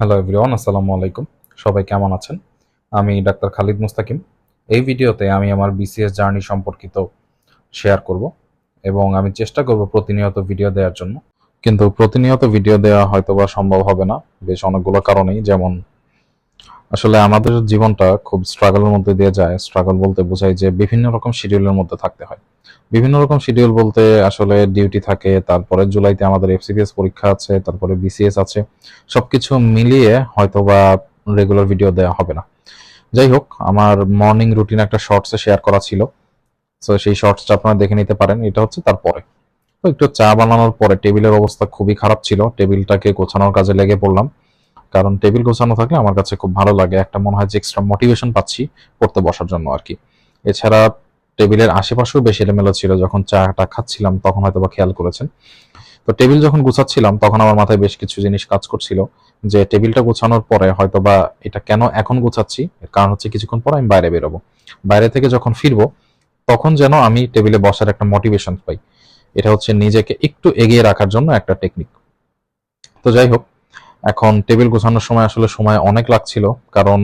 Hello everyone আসসালামু আলাইকুম। সবাই কেমন আছেন? আমি ডাক্তার খালিদ মুস্তাকিম। এই ভিডিওতে আমি আমার বিসিএস জার্নি সম্পর্কিত শেয়ার করব এবং আমি চেষ্টা করব প্রতিনিয়ত ভিডিও দেওয়ার জন্য। কিন্তু প্রতিনিয়ত ভিডিও দেওয়া হয়তো বা সম্ভব হবে না, বেশ অনেকগুলো কারণেই। যেমন, আসলে আমাদের জীবনটা খুব স্ট্রাগলের মধ্যে দিয়ে যায়। স্ট্রাগল বলতে বোঝায় যে বিভিন্ন রকম শিডিউলের মধ্যে থাকতে হয়। বিভিন্ন রকম শিডিউল বলতে আসলে ডিউটি থাকে, তারপরে জুলাইতে আমাদের এফসিপিএস পরীক্ষা আছে, তারপরে বিসিএস আছে, সবকিছু মিলিয়ে হয়তো বা রেগুলার ভিডিও দেওয়া হবে না। যাই হোক, আমার মর্নিং রুটিন একটা শর্টসে শেয়ার করা ছিল। তো সেই শর্টসটা আপনারা দেখে নিতে পারেন, এটা হচ্ছে তারপরে। তো একটু চা বানানোর পরে টেবিলের অবস্থা খুবই খারাপ ছিল, টেবিলটাকে গোছানোর কাজে লেগে পড়লাম। কারণ টেবিল গোছানো থাকলে আমার কাছে খুব ভালো লাগে, একটা মনে হয় যে এক্সট্রা মোটিভেশন পাচ্ছি পড়তে বসার জন্য আর কি। এছাড়া টেবিলের আশেপাশেও বেশ এলোমেলো ছিল। যখন চাটা খাচ্ছিলাম, তখন হয়তো বা খেয়াল করেছেন। তো টেবিল যখন গুছাচ্ছিলাম, তখন আমার মাথায় বেশ কিছু জিনিস কাজ করছিল যে, টেবিলটা গোছানোর পরে হয়তো বা এটা কেন এখন গোছাচ্ছি? এর কারণ হচ্ছে কিছুক্ষণ পর আমি বাইরে বেরোবো। বাইরে থেকে যখন ফিরবো, তখন যেন আমি টেবিলে বসার একটা মোটিভেশন পাই। এটা হচ্ছে নিজেকে একটু এগিয়ে রাখার জন্য একটা টেকনিক তো যাই হোক এখন টেবিল গোছানোর সময় আসলে সময় অনেক লাগছিল, কারণ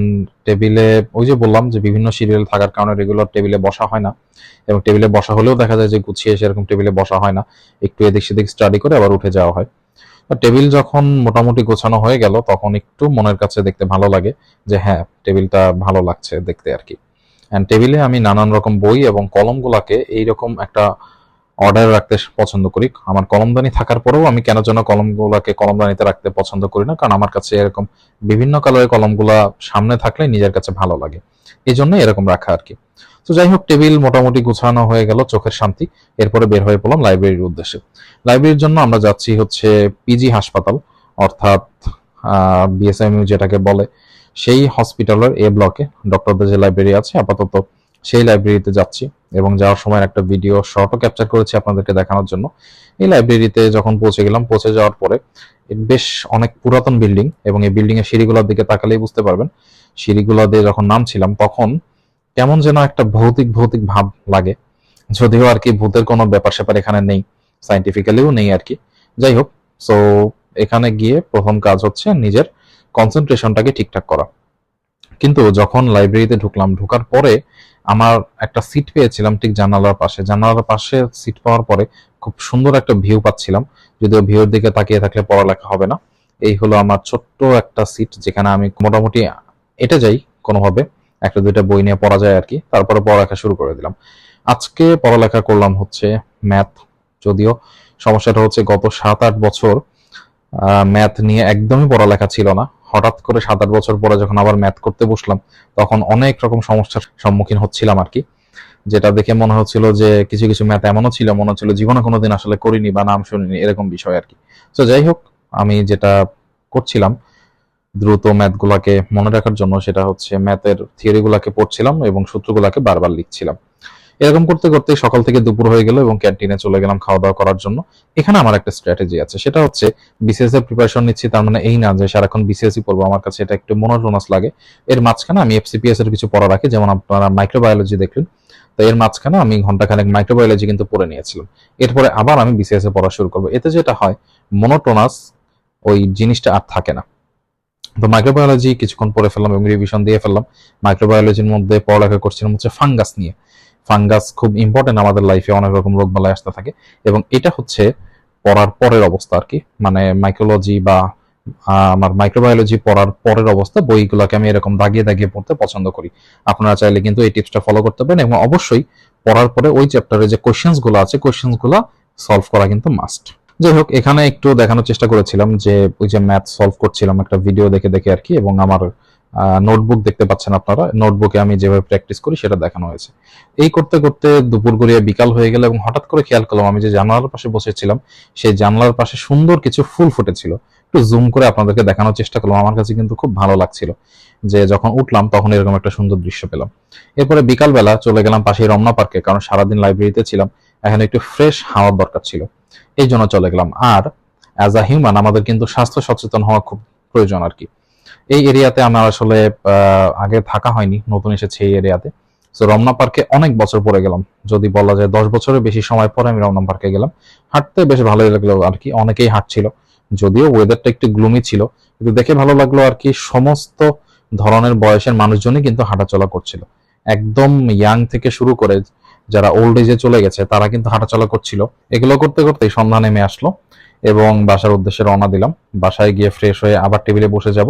টেবিলে ওই যে বললাম যে বিভিন্ন সিরিয়াল থাকার কারণে রেগুলার টেবিলে বসা হয় না, এবং টেবিলে বসা হলেও দেখা যায় যে গুছিয়ে সেরকম টেবিলে বসা হয় না, একটু এদিক সেদিক স্টাডি করে আবার উঠে যাওয়া হয়। টেবিল যখন মোটামুটি গোছানো হয়ে গেল, তখন একটু মনের কাছে দেখতে ভালো লাগে যে হ্যাঁ টেবিলটা ভালো লাগছে দেখতে আর কি। অ্যান্ড টেবিলে আমি নানান রকম বই এবং কলমগুলাকে এইরকম একটা অর্ডার রাখতে পছন্দ করি। আমার কলমদানি থাকার পরেও আমি কেন যেন কলমগুলাকে কলমদানিতে রাখতে পছন্দ করি না, কারণ আমার কাছে এরকম বিভিন্ন কালারের কলমগুলা সামনে থাকলে নিজের কাছে ভালো লাগে। এই জন্য এরকম রাখা আর কি তো যাই হোক, টেবিল মোটামুটি গুছানো হয়ে গেল, চোখের শান্তি। এরপরে বের হয়ে পড়লাম লাইব্রেরির উদ্দেশ্যে। লাইব্রেরির জন্য আমরা যাচ্ছি হচ্ছে পিজি হাসপাতাল, অর্থাৎ বিএসএমইউ যেটাকে বলে, সেই হসপিটালের এ ব্লকে ডক্টরদের যে লাইব্রেরি আছে, আপাতত সেই লাইব্রেরিতে যাচ্ছি এবং যাওয়ার সময় একটা ভিডিও শর্টও ক্যাপচার করেছি আপনাদেরকে দেখানোর জন্য। এই লাইব্রেরিতে যখন পৌঁছে গেলাম, পৌঁছে যাওয়ার পরে বেশ অনেক পুরাতন বিল্ডিং এবং এই বিল্ডিং এর সিঁড়িগুলোর দিকে তাকালেই বুঝতে পারবেন, সিঁড়িগুলো দিয়ে যখন নামছিলাম তখন কেমন যেন একটা ভৌতিক ভৌতিক ভাব লাগে। যদিও আর কি ভূতের কোনো ব্যাপার স্যাপার এখানে নেই সাইন্টিফিক্যালিও নেই আর কি। যাই হোক সো এখানে গিয়ে প্রথম কাজ হচ্ছে নিজের কনসেন্ট্রেশনটাকে ঠিকঠাক করা। কিন্তু যখন লাইব্রেরিতে ঢুকলাম, ঢোকার পরে আমার একটা সিট পেয়েছিলাম ঠিক জানালার পাশে। জানালার পাশে সিট পাওয়ার পরে খুব সুন্দর একটা ভিউ পাচ্ছিলাম। যদিও ভিউর দিকে তাকিয়ে থাকলে পড়ালেখা হবে না। এই হলো আমার ছোট্ট একটা সিট যেখানে আমি মোটামুটি এটা যাই কোনোভাবে। একটা দুইটা বই নিয়ে পড়া যায় আর কি। তারপরে পড়ালেখা শুরু করে দিলাম। আজকে পড়ালেখা করলাম হচ্ছে ম্যাথ যদিও সমস্যাটা হচ্ছে গত সাত আট বছর ম্যাথ নিয়ে একদমই পড়ালেখা ছিল না। হঠাৎ করে সাত আট বছর পরে যখন আবার ম্যাথ করতে বসলাম, তখন অনেক রকম সমস্যার সম্মুখীন হচ্ছিলাম আর কি। যেটা দেখে মনে হচ্ছিল যে কিছু কিছু ম্যাথ এমনও ছিল, মনে হচ্ছিল জীবনে কোনোদিন আসলে করিনি বা নাম শুনিনি, এরকম বিষয় আর কি। তো যাই হোক, আমি যেটা করছিলাম, দ্রুত ম্যাথগুলাকে মনে রাখার জন্য সেটা হচ্ছে ম্যাথের থিওরিগুলাকে পড়ছিলাম এবং সূত্রগুলাকে বারবার লিখছিলাম। এরকম করতে করতে সকাল থেকে দুপুর হয়ে গেল এবং ক্যান্টিনে চলে গেলাম খাওয়া দাওয়া করার জন্য। এখানে আমার একটা স্ট্র্যাটেজি আছে, সেটা হচ্ছে বিসিএস এর প্রিপারেশন নিচ্ছি, তার মানে এই না যে সারাক্ষণ বিসিএসই পড়ব, আমার কাছে এটা একটু মনোটোনাস লাগে। এর মাঝখানে আমি এফসিপিএস এর কিছু পড়া রাখি, যেমন আপনারা মাইক্রোবায়োলজি দেখলেন। তো এর মাঝখানে আমি ঘন্টাখানেক মাইক্রোবায়োলজি কিন্তু পড়ে নিয়েছিলাম। এরপরে আবার আমি বিসিএস এ পড়া শুরু করব। এতে যেটা হয় মনোটোনাস ওই জিনিসটা আর থাকে না। তো মাইক্রোবায়োলজি কিছুক্ষণ পড়ে ফেললাম এবং রিভিশন দিয়ে ফেললাম। মাইক্রোবায়োলজির মধ্যে পড়ালেখা করছিলাম হচ্ছে ফাঙ্গাস নিয়ে। ফাঙ্গাস খুব ইম্পর্টেন্ট আমাদের লাইফে অনেক রকম রোগ বালাই আসতে থাকে এবং এটা হচ্ছে পড়ার পরের অবস্থা আর কি। মানে মাইক্রোলজি বা আমার মাইক্রোবায়োলজি পড়ার পরের অবস্থা, বইগুলোকে আমি এরকম দাগিয়ে দাগিয়ে পড়তে পছন্দ করি। আপনারা চাইলে কিন্তু এই টিপসটা ফলো করতে পারেন এবং অবশ্যই পড়ার পরে ওই চ্যাপ্টারে যে কোয়েশ্চেন্সগুলো আছে কোয়েশ্চেন্সগুলো সলভ করা কিন্তু মাস্ট যাই হোক, এখানে একটু দেখানোর চেষ্টা করেছিলাম যে ওই যে ম্যাথ সলভ করছিলাম একটা ভিডিও দেখে দেখে আর কি এবং আমার নোটবুক দেখতে পাচ্ছেন আপনারা। নোটবুকে আমি যেভাবে প্র্যাকটিস করি, সেটা দেখানো হয়েছে। এই করতে করতে দুপুর গড়িয়ে বিকাল হয়ে গেল এবং হঠাৎ করে খেয়াল করলাম, আমি যে জানালার পাশে বসেছিলাম, সেই জানলার পাশে সুন্দর কিছু ফুল ফুটেছিল। একটু জুম করে আপনাদেরকে দেখানোর চেষ্টা করলাম, আমার কাছে কিন্তু খুব ভালো লাগছিল যে যখন উঠলাম তখন এরকম একটা সুন্দর দৃশ্য পেলাম। এরপরে বিকালবেলা চলে গেলাম পাশে রমনা পার্কে, কারণ সারাদিন লাইব্রেরিতে ছিলাম, এখানে একটু ফ্রেশ হাওয়ার দরকার ছিল। এই জন্য চলে গেলাম। আর অ্যাজ আ হিউম্যান আমাদের কিন্তু স্বাস্থ্য সচেতন হওয়া খুব প্রয়োজন আর কি। এই এরিয়াতে আমার আসলে আগে থাকা হয়নি, নতুন এসেছে এই এরিয়াতে। তো রমনা পার্কে অনেক বছর পরে গেলাম। যদি বলা যায় দশ বছরের বেশি সময় পরে আমি রমনা পার্কে গেলাম। হাঁটতে বেশ ভালোই লাগল আর কি, অনেকেই হাঁটছিল। যদিও ওয়েদারটা একটু গ্লুমি ছিল, কিন্তু দেখে ভালো লাগল আর কি, সমস্ত ধরনের বয়সের মানুষজনই কিন্তু হাঁটাচলা করছিল। একদম ইয়াং থেকে শুরু করে যারা ওল্ড এজে চলে গেছে, তারা কিন্তু হাঁটাচলা করছিল। এগুলো করতে করতেই সন্ধ্যা নেমে আসলো এবং বাসার উদ্দেশ্যে রওনা দিলাম। বাসায় গিয়ে ফ্রেশ হয়ে আবার টেবিলে বসে যাব।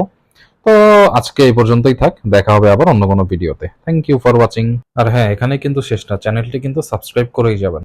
তো আজকে এই পর্যন্তই থাক, দেখা হবে আবার অন্য কোনো ভিডিওতে। থ্যাংক ইউ ফর ওয়াচিং আর হ্যাঁ এখানে কিন্তু শেষ না, চ্যানেলটি কিন্তু সাবস্ক্রাইব করেই যাবেন।